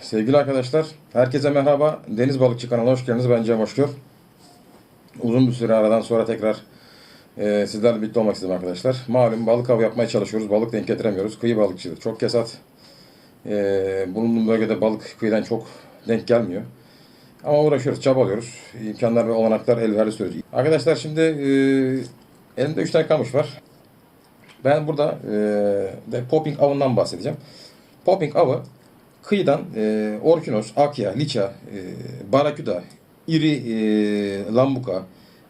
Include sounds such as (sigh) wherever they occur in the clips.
Sevgili arkadaşlar, herkese merhaba. Deniz Balıkçı kanalına hoş geldiniz. Ben Cem Hoşgör. Uzun bir süre aradan sonra tekrar e, sizlerle birlikte olmak istedim arkadaşlar. Malum balık avı yapmaya çalışıyoruz. Balık denk getiremiyoruz. Kıyı balıkçılığı çok kesat. E, bulunduğum bölgede balık kıyıdan çok denk gelmiyor. Ama uğraşıyoruz, çabalıyoruz. İmkanlar ve olanaklar el verdiği sürece. Arkadaşlar şimdi e, elimde 3 tane kamış var. Ben burada e, de popping avından bahsedeceğim. Popping avı kıyıdan e, orkinos, akya, liça, e, baraküda, iri e, lambuka,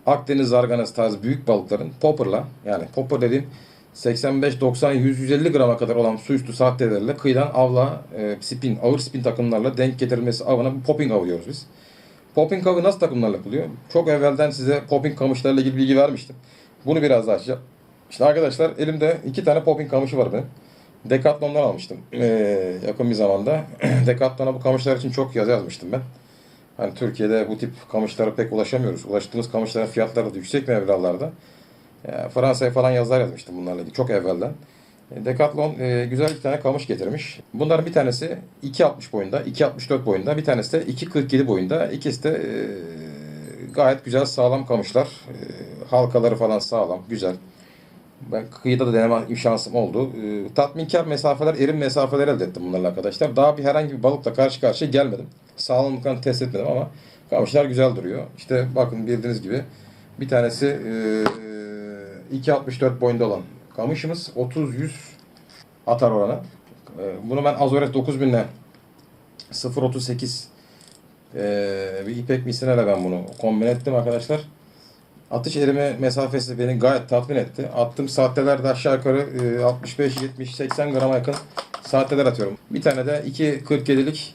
Akdeniz zarganası tarzı büyük balıkların popperla yani popper dediğim 85, 90, 100, 150 grama kadar olan su üstü saattelerle kıyıdan avla, e, spin, ağır spin takımlarla denk getirilmesi avına bu popping avı diyoruz biz. Popping avı nasıl takımlarla yapılıyor? Çok evvelden size popping kamışlarla ilgili bilgi vermiştim. Bunu biraz daha açacağım. İşte arkadaşlar elimde iki tane popping kamışı var benim. Decathlon'dan almıştım ee, yakın bir zamanda. (clears throat) Decathlon'a bu kamışlar için çok yazı yazmıştım ben. Hani Türkiye'de bu tip kamışlara pek ulaşamıyoruz. Ulaştığımız kamışların fiyatları da yüksek mevralarda. Ya, Fransa'ya falan yazılar yazmıştım bunlarla ilgili çok evvelden. E, Decathlon e, güzel iki tane kamış getirmiş. Bunların bir tanesi 2.60 boyunda, 2.64 boyunda. Bir tanesi de 2.47 boyunda. İkisi de e, gayet güzel sağlam kamışlar. E, halkaları falan sağlam, güzel. Ben kıyıda da deneme şansım oldu. E, tatminkar mesafeler, erim mesafeler elde ettim bunlarla arkadaşlar. Daha bir herhangi bir balıkla karşı karşıya gelmedim. Sağlamlıklarını test etmedim ama kamışlar güzel duruyor. İşte bakın bildiğiniz gibi bir tanesi e, 2.64 boyunda olan kamışımız 30-100 atar oranı. E, bunu ben Azores 9000 ile 0.38 e, bir ipek misineyle ben bunu kombin ettim arkadaşlar. Atış erime mesafesi beni gayet tatmin etti. Attığım saattelerde aşağı yukarı e, 65, 70, 80 grama yakın saatteler atıyorum. Bir tane de 2.47'lik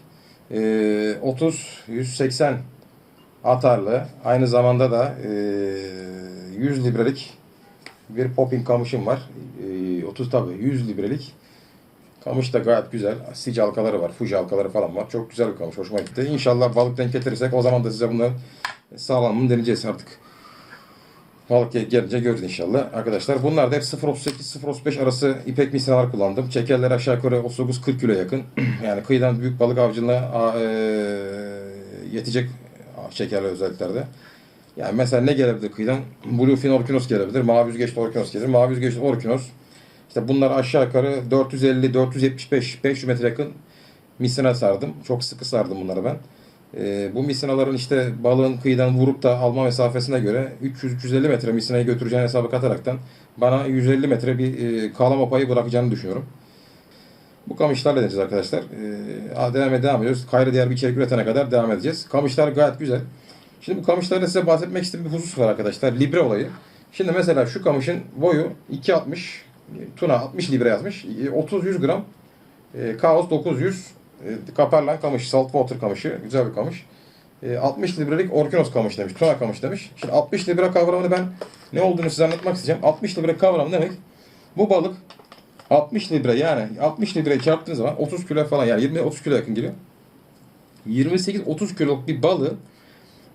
e, 30, 180 atarlı. Aynı zamanda da e, 100 librelik bir popping kamışım var. E, 30 tabi 100 librelik. Kamış da gayet güzel. Sic halkaları var, fuji halkaları falan var. Çok güzel bir kamış. Hoşuma gitti. İnşallah balık denk getirirsek o zaman da size bunların sağlamını deneyeceğiz artık. Balık gel- gelince görürüz inşallah. Arkadaşlar bunlar da hep 0.38-0.35 arası ipek misinalar kullandım. Çekerler aşağı yukarı 39-40 kilo yakın. (clears throat) yani kıyıdan büyük balık avcılığına e, yetecek çekerler özelliklerde. Yani mesela ne gelebilir kıyıdan? Bluefin orkinos gelebilir. Mavi yüzgeçli orkinos gelir. Mavi yüzgeçli orkinos. İşte bunlar aşağı yukarı 450-475 500 metre yakın misina sardım. Çok sıkı sardım bunları ben. Ee, bu misinaların işte balığın kıyıdan vurup da alma mesafesine göre 300-350 metre misinayı götüreceğini hesaba kataraktan bana 150 metre bir e, kalama payı bırakacağını düşünüyorum. Bu kamışlarla deneyeceğiz arkadaşlar. Ee, devam, devam ediyoruz. Kayra diğer bir içerik üretene kadar devam edeceğiz. Kamışlar gayet güzel. Şimdi bu kamışlarda size bahsetmek istediğim bir husus var arkadaşlar. Libre olayı. Şimdi mesela şu kamışın boyu 2.60 Tuna 60 libre yazmış. 30-100 gram. E, Kaos 900 e, Kaperlan kamış, saltwater kamışı. Güzel bir kamış. E, 60 librelik Orkinos kamış demiş. Tuna kamış demiş. Şimdi 60 libre kavramını ben ne olduğunu size anlatmak isteyeceğim. 60 libre kavramı demek bu balık 60 libre yani 60 libre çarptığınız zaman 30 kilo falan yani 20-30 kilo yakın geliyor. 28-30 kiloluk bir balığı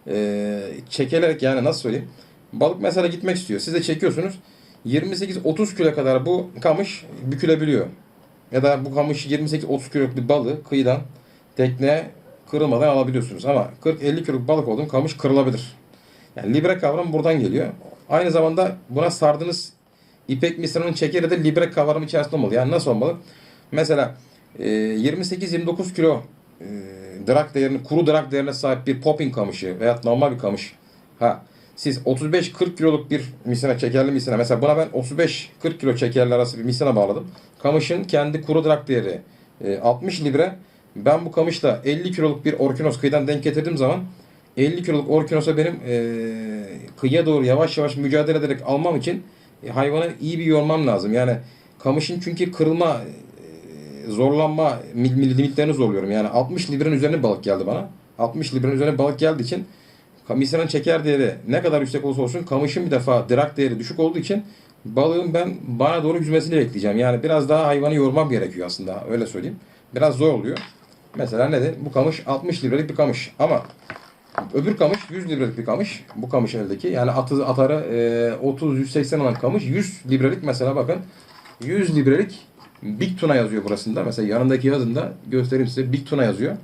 e, çekilerek yani nasıl söyleyeyim. Balık mesela gitmek istiyor. Siz de çekiyorsunuz. 28-30 kilo kadar bu kamış bükülebiliyor. Ya da bu kamış 28-30 kiloluk bir balığı kıyıdan tekneye kırılmadan alabiliyorsunuz. Ama 40-50 kiloluk balık olduğun kamış kırılabilir. Yani libre kavramı buradan geliyor. Aynı zamanda buna sardığınız ipek misranın çekeri de libre kavramı içerisinde olmalı. Yani nasıl olmalı? Mesela e, 28-29 kilo e, drag değerini, kuru drag değerine sahip bir popping kamışı veya normal bir kamış. Ha, siz 35-40 kiloluk bir misina, çekerli misina. Mesela buna ben 35-40 kilo çekerli arası bir misina bağladım. Kamışın kendi kuru drag değeri e, 60 libre. Ben bu kamışla 50 kiloluk bir orkinos kıyıdan denk getirdiğim zaman 50 kiloluk orkinosa benim e, kıyıya doğru yavaş yavaş mücadele ederek almam için e, hayvanı iyi bir yormam lazım. Yani kamışın çünkü kırılma, e, zorlanma limitlerini zorluyorum. Yani 60 librenin üzerine balık geldi bana. 60 librenin üzerine balık geldiği için Misina'nın çeker değeri ne kadar yüksek olursa olsun kamışın bir defa drag değeri düşük olduğu için balığın ben bana doğru yüzmesini bekleyeceğim. Yani biraz daha hayvanı yormam gerekiyor aslında öyle söyleyeyim. Biraz zor oluyor. Mesela nedir? Bu kamış 60 librelik bir kamış ama öbür kamış 100 librelik bir kamış. Bu kamış eldeki yani atı, atarı e, 30-180 olan kamış 100 librelik mesela bakın 100 librelik Big Tuna yazıyor burasında. Mesela yanındaki yazında göstereyim size. Big Tuna yazıyor.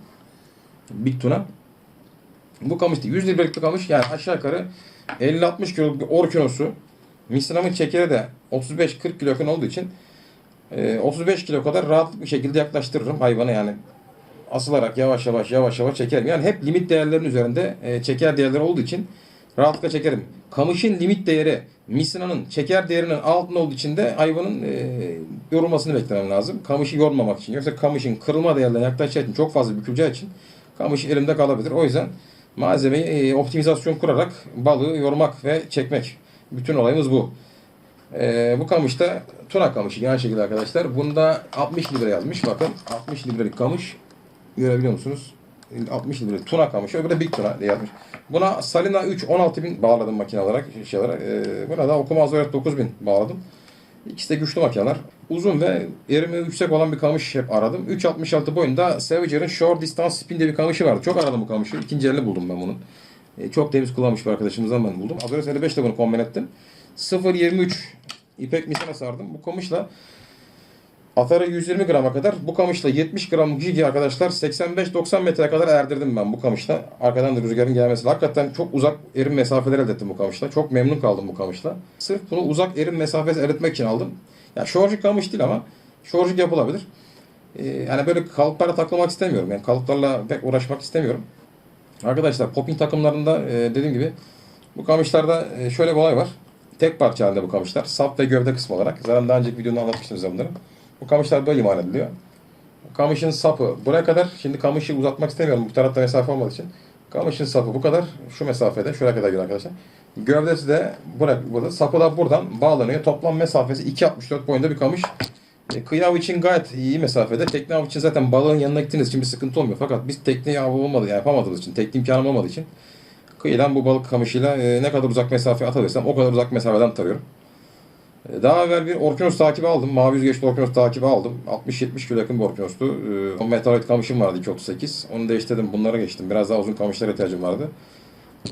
Big Tuna. Bu kamış değil. 100 liralık bir kamış. Yani aşağı yukarı 50-60 kiloluk bir orkinosu. Misramın çekeri de 35-40 kilo yakın olduğu için e, 35 kilo kadar rahat bir şekilde yaklaştırırım hayvanı yani asılarak yavaş yavaş yavaş yavaş çekerim. Yani hep limit değerlerin üzerinde e, çeker değerleri olduğu için rahatlıkla çekerim. Kamışın limit değeri misinanın çeker değerinin altında olduğu için de hayvanın e, yorulmasını beklemem lazım. Kamışı yormamak için. Yoksa kamışın kırılma değerlerine yaklaşacağı için çok fazla büküleceği için kamış elimde kalabilir. O yüzden malzemeyi e, optimizasyon kurarak balığı yormak ve çekmek. Bütün olayımız bu. E, bu kamış da tuna kamışı. Aynı şekilde arkadaşlar. Bunda 60 libra yazmış. Bakın 60 libralık kamış. Görebiliyor musunuz? 60 lira tuna kamışı. Öbürü de big tuna diye yazmış. Buna Salina 3 16 bin bağladım makine olarak. Şey olarak. Ee, buna da okuma azoret 9 bin bağladım. İkisi de güçlü makineler. Uzun ve erimi yüksek olan bir kamış hep aradım. 3.66 boyunda Savager'ın Short Distance Spin diye bir kamışı vardı. Çok aradım bu kamışı. İkinci elini buldum ben bunun. Ee, çok temiz kullanmış bir arkadaşımızdan ben buldum. Azoret 55 ile bunu kombin ettim. 0.23 ipek misine sardım. Bu kamışla Atarı 120 grama kadar. Bu kamışla 70 gram gigi arkadaşlar 85-90 metreye kadar erdirdim ben bu kamışla. Arkadan da rüzgarın gelmesiyle. Hakikaten çok uzak erim mesafeler elde ettim bu kamışla. Çok memnun kaldım bu kamışla. Sırf bunu uzak erim mesafesi elde etmek için aldım. Ya şorjik kamış değil ama şorjik yapılabilir. Ee, yani böyle kalıplara takılmak istemiyorum. Yani kalıplarla pek uğraşmak istemiyorum. Arkadaşlar popping takımlarında e, dediğim gibi bu kamışlarda e, şöyle bir olay var. Tek parça halinde bu kamışlar. Sap ve gövde kısmı olarak. Zaten daha önceki videomda anlatmıştım size bunları. Bu kamışlar böyle imal ediliyor. Kamışın sapı buraya kadar. Şimdi kamışı uzatmak istemiyorum. Bu tarafta mesafe olmadığı için. Kamışın sapı bu kadar. Şu mesafede. Şuraya kadar gidiyor arkadaşlar. Gövdesi de buraya, burada. Sapı da buradan bağlanıyor. Toplam mesafesi 2.64 boyunda bir kamış. E, kıyı avı için gayet iyi mesafede. Tekne avı için zaten balığın yanına gittiğiniz için bir sıkıntı olmuyor. Fakat biz tekne avı olmadı, yani yapamadığımız için, tekne imkanım olmadığı için kıyıdan bu balık kamışıyla e, ne kadar uzak mesafe atabilirsem o kadar uzak mesafeden tarıyorum. E, Daha evvel bir Orkinos takibi aldım. Mavi yüzgeçli Orkinos takibi aldım. 60-70 kilo yakın bir Orkinos'tu. Ee, Metaloid kamışım vardı 238. Onu değiştirdim. Bunlara geçtim. Biraz daha uzun kamışlara ihtiyacım vardı.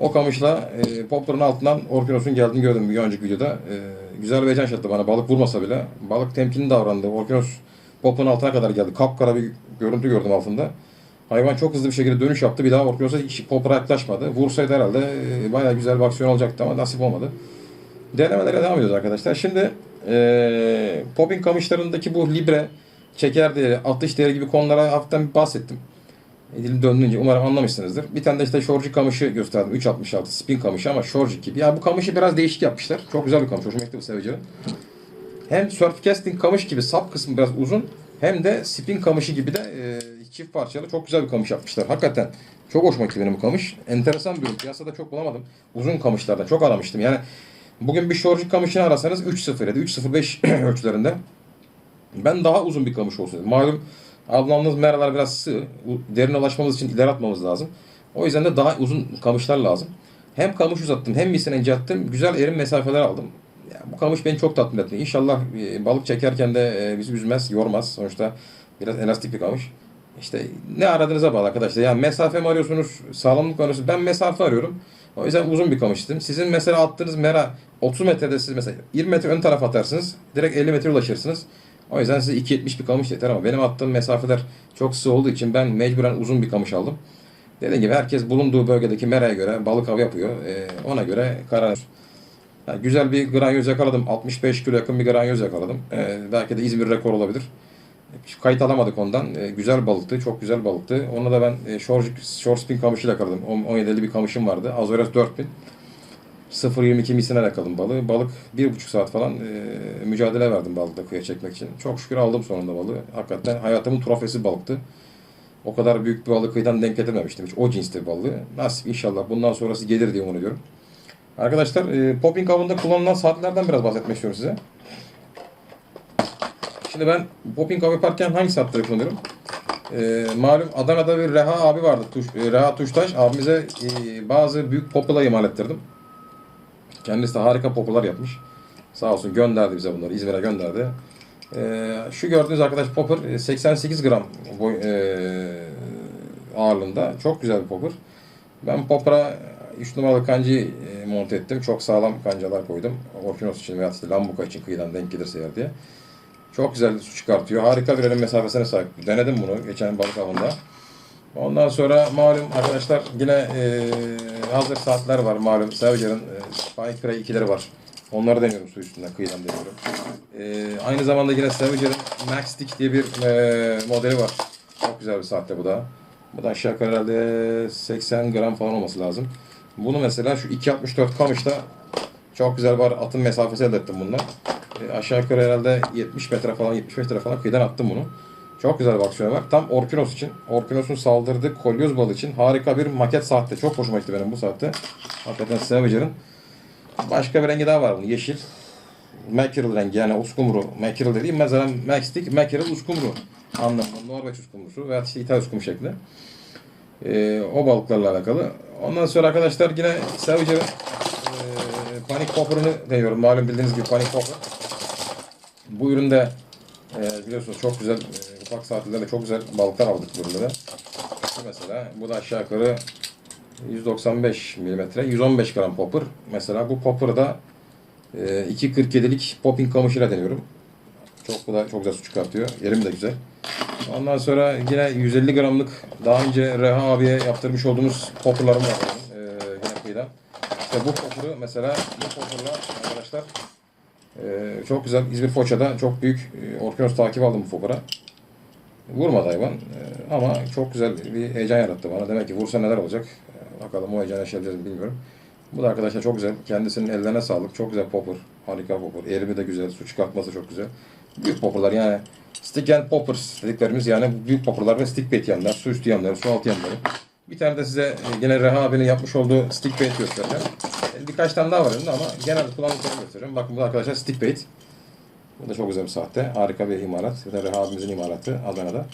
O kamışla e, popların altından Orkinos'un geldiğini gördüm bir önceki videoda. E, güzel bir heyecan yaşattı bana. Balık vurmasa bile. Balık temkinli davrandı. Orkinos popun altına kadar geldi. Kapkara bir görüntü gördüm altında. Hayvan çok hızlı bir şekilde dönüş yaptı. Bir daha Orkinos'a hiç popora yaklaşmadı. Vursaydı herhalde e, bayağı güzel bir aksiyon olacaktı ama nasip olmadı. Denemelere devam ediyoruz arkadaşlar. Şimdi e, popping kamışlarındaki bu libre, çeker değeri, atış değeri gibi konulara hafiften bir bahsettim. Dilim döndüğünce umarım anlamışsınızdır. Bir tane de işte şorjik kamışı gösterdim. 3.66 spin kamışı ama şorjik gibi. Ya bu kamışı biraz değişik yapmışlar. Çok güzel bir kamış. Hoşuma gitti bu seveceğim. Hem surf casting kamış gibi sap kısmı biraz uzun hem de spin kamışı gibi de e, çift parçalı çok güzel bir kamış yapmışlar. Hakikaten çok hoşuma gitti benim bu kamış. Enteresan bir ürün. Piyasada çok bulamadım. Uzun kamışlardan çok aramıştım. Yani Bugün bir şorjik kamışını arasanız 3.0 ya da 3.05 (clears throat) ölçülerinde. Ben daha uzun bir kamış olsun. Malum ablamız meralar biraz sığ. Derine ulaşmamız için ileri atmamız lazım. O yüzden de daha uzun kamışlar lazım. Hem kamış uzattım hem misine incelttim. Güzel erim mesafeler aldım. Yani bu kamış beni çok tatmin etti. İnşallah e, balık çekerken de e, bizi üzmez, yormaz. Sonuçta biraz elastik bir kamış. İşte ne aradığınıza bağlı arkadaşlar. Yani mesafe mi arıyorsunuz, sağlamlık mı arıyorsunuz? Ben mesafe arıyorum. O yüzden uzun bir kamış istedim. Sizin mesela attığınız mera 30 metrede siz mesela 20 metre ön taraf atarsınız. Direkt 50 metre ulaşırsınız. O yüzden size 2.70 bir kamış yeter ama benim attığım mesafeler çok sığ olduğu için ben mecburen uzun bir kamış aldım. Dediğim gibi herkes bulunduğu bölgedeki meraya göre balık av yapıyor. Ee, ona göre karar yani güzel bir granyoz yakaladım. 65 kilo yakın bir granyoz yakaladım. Ee, belki de İzmir rekor olabilir. Kayıt alamadık ondan. E, güzel balıktı. Çok güzel balıktı. Onu da ben e, short, short spin kamışıyla yakaladım. 17'li bir kamışım vardı. Azores 4000. 0.22 misine yakaladım balığı. Balık 1,5 saat falan e, mücadele verdim balıkla kıyıya çekmek için. Çok şükür aldım sonunda balığı. Hakikaten hayatımın trofesi balıktı. O kadar büyük bir balık kıyıdan denk getirmemiştim hiç. O cinste balığı. Nasip inşallah bundan sonrası gelir diye umuyorum. Arkadaşlar e, popping avında kullanılan saatlerden biraz bahsetmek istiyorum size. Şimdi ben popping av yaparken hangi saatleri kullanıyorum? Ee, malum Adana'da bir Reha abi vardı. Tuş, e, Reha Tuştaş. Abimize e, bazı büyük popula imal ettirdim. Kendisi de harika popular yapmış. Sağ olsun gönderdi bize bunları. İzmir'e gönderdi. Ee, şu gördüğünüz arkadaş popper 88 gram boy, e, ağırlığında. Çok güzel bir popper. Ben popper'a 3 numaralı kancayı e, monte ettim. Çok sağlam kancalar koydum. Orkinos için veya işte Lambuka için kıyıdan denk gelirse eğer diye. Çok güzel su çıkartıyor. Harika bir elim mesafesine sahip. Denedim bunu geçen balık avında. Ondan sonra malum arkadaşlar yine e, hazır saatler var malum. Savager'ın e, Spike Prey 2'leri var. Onları deniyorum su üstünden kıyıdan deniyorum. E, aynı zamanda yine Savager'ın Max Stick diye bir e, modeli var. Çok güzel bir saatte bu da. Bu da aşağı yukarı herhalde 80 gram falan olması lazım. Bunu mesela şu 2.64 kamışta çok güzel var atım mesafesi elde ettim bundan. Aşağı yukarı herhalde 70 metre falan 75 metre falan kıyıdan attım bunu. Çok güzel bir aksiyon var. Tam Orkinos için. Orkinos'un saldırdığı kolyoz balığı için harika bir maket saatte. Çok hoşuma gitti benim bu saatte. Hakikaten Savager'ın. Başka bir rengi daha var bunun. Yeşil. Mackerel rengi yani uskumru. Mackerel dediğim mesela Maxstick Mackerel uskumru anlamında. Norveç uskumrusu veya işte İtalya uskumru şekli. Ee, o balıklarla alakalı. Ondan sonra arkadaşlar yine Savager'ın e, Panic Popper'ını deniyorum. Malum bildiğiniz gibi Panic Popper. Bu üründe e, biliyorsunuz çok güzel e, ufak saatlerde çok güzel balıklar aldık bu üründe. Mesela bu da aşağı yukarı 195 mm, 115 gram popper. Mesela bu popper'ı da e, 2.47'lik popping kamışıyla deniyorum. Çok bu da çok güzel su çıkartıyor. Yerim de güzel. Ondan sonra yine 150 gramlık daha önce Reha abiye yaptırmış olduğumuz popperlarım var. E, yine kıyıdan. İşte bu popper'ı mesela bu popper'la arkadaşlar ee, çok güzel İzmir Foça'da çok büyük e, Orkinos takip aldım bu fokura. Vurmadı hayvan Ee, ama çok güzel bir heyecan yarattı bana. Demek ki vursa neler olacak? Ee, bakalım o heyecanı mi bilmiyorum. Bu da arkadaşlar çok güzel. Kendisinin ellerine sağlık. Çok güzel popper. Harika popper. Erimi de güzel. Su çıkartması çok güzel. Büyük popperlar yani stick and poppers dediklerimiz yani büyük popperlar ve stick bait yemler. Su üstü yemleri, su altı yemleri. Bir tane de size e, gene Reha abinin yapmış olduğu stick bait göstereceğim. Birkaç tane daha var elimde ama genelde kullandıklarını göstereceğim. Bakın bu da arkadaşlar stick bait. Bu da çok güzel bir saatte. Harika bir imalat. Reha abimizin imalatı Adana'da.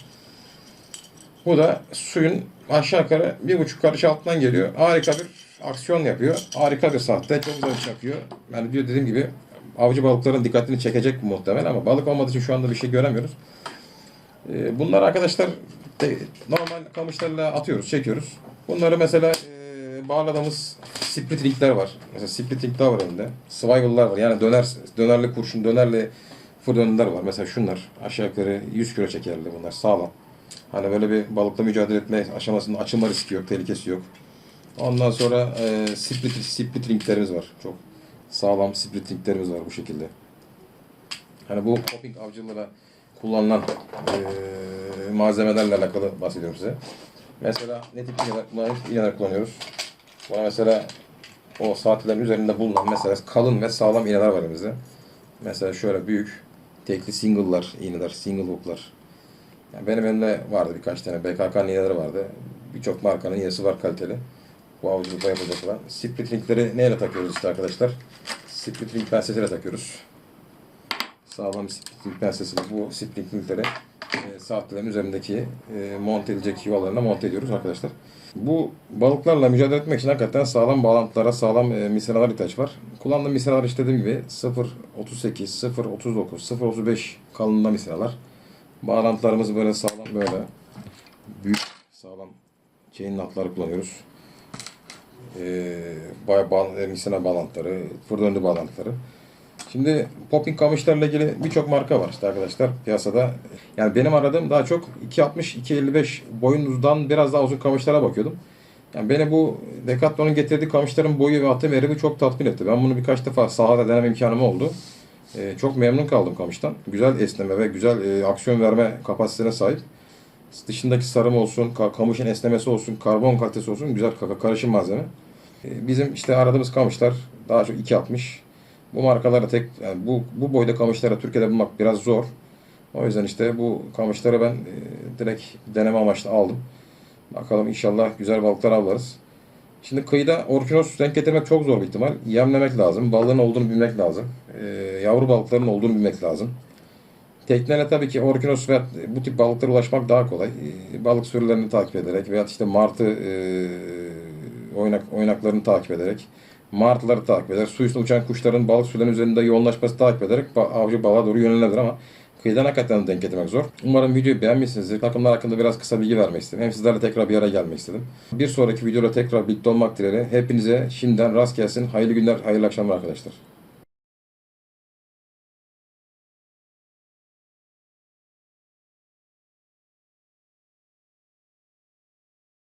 Bu da suyun aşağı yukarı bir buçuk karış altından geliyor. Harika bir aksiyon yapıyor. Harika bir saatte. Çok güzel çakıyor. Yani diyor dediğim gibi avcı balıkların dikkatini çekecek muhtemel ama balık olmadığı için şu anda bir şey göremiyoruz. Ee, Bunlar arkadaşlar normal kamışlarla atıyoruz, çekiyoruz. Bunları mesela bağladığımız split ringler var. Mesela split ringler var elinde. Swivel'lar var. Yani döner dönerli kurşun, dönerli fır dönerler var. Mesela şunlar aşağı yukarı 100 kilo çekerli bunlar sağlam. Hani böyle bir balıkla mücadele etme aşamasında açılma riski yok, tehlikesi yok. Ondan sonra e, split, split ringlerimiz var. Çok sağlam split ringlerimiz var bu şekilde. Hani bu popping avcılığına kullanılan eee malzemelerle alakalı bahsediyorum size. Mesela ne tip iğneler kullanıyoruz. Buna mesela o saatlerin üzerinde bulunan mesela kalın ve sağlam iğneler var elimizde. Mesela şöyle büyük tekli single'lar, iğneler, single hook'lar. Yani benim elimde vardı birkaç tane BKK iğneleri vardı. Birçok markanın iğnesi var kaliteli. Bu avcılıkta yapılacak olan. Split ringleri neyle takıyoruz işte arkadaşlar? Split ring pensesiyle takıyoruz sağlam bir spring pensesi bu springleri e, saatlerin üzerindeki e, monte edilecek yuvalarına monte ediyoruz arkadaşlar. Bu balıklarla mücadele etmek için hakikaten sağlam bağlantılara, sağlam e, misinalar ihtiyaç var. Kullandığım misinalar işte dediğim gibi 0.38, 0.39, 0.35 kalınlığında misinalar. Bağlantılarımız böyle sağlam böyle büyük sağlam chain nutları kullanıyoruz. E, bayağı bağ, e, misina bağlantıları, fır döndü bağlantıları. Şimdi popping kamışlarla ilgili birçok marka var işte arkadaşlar piyasada. Yani benim aradığım daha çok 2.60-2.55 boyunuzdan biraz daha uzun kamışlara bakıyordum. Yani beni bu Decathlon'un getirdiği kamışların boyu ve atım erimi çok tatmin etti. Ben bunu birkaç defa sahada deneme imkanım oldu. Ee, çok memnun kaldım kamıştan. Güzel esneme ve güzel e, aksiyon verme kapasitesine sahip. Dışındaki sarım olsun, ka- kamışın esnemesi olsun, karbon kalitesi olsun güzel ka- karışım malzeme. Ee, bizim işte aradığımız kamışlar daha çok 2.60. Bu markalara tek yani bu bu boyda kamışlara Türkiye'de bulmak biraz zor. O yüzden işte bu kamışları ben e, direkt deneme amaçlı aldım. Bakalım inşallah güzel balıklar avlarız. Şimdi kıyıda orkinos denk getirmek çok zor bir ihtimal. Yemlemek lazım. Balığın olduğunu bilmek lazım. E, yavru balıkların olduğunu bilmek lazım. Tekneyle tabii ki orkinos ve bu tip balıklara ulaşmak daha kolay. E, balık sürülerini takip ederek veya işte martı e, oynak oynaklarını takip ederek martıları takip eder. Su üstünde uçan kuşların balık sürülerinin üzerinde yoğunlaşması takip ederek avcı balığa doğru yönelebilir ama kıyıdan hakikaten denk getirmek zor. Umarım videoyu beğenmişsinizdir. Takımlar hakkında biraz kısa bilgi vermek istedim. Hem sizlerle tekrar bir araya gelmek istedim. Bir sonraki videoda tekrar birlikte olmak dileğiyle. Hepinize şimdiden rast gelsin. Hayırlı günler, hayırlı akşamlar arkadaşlar.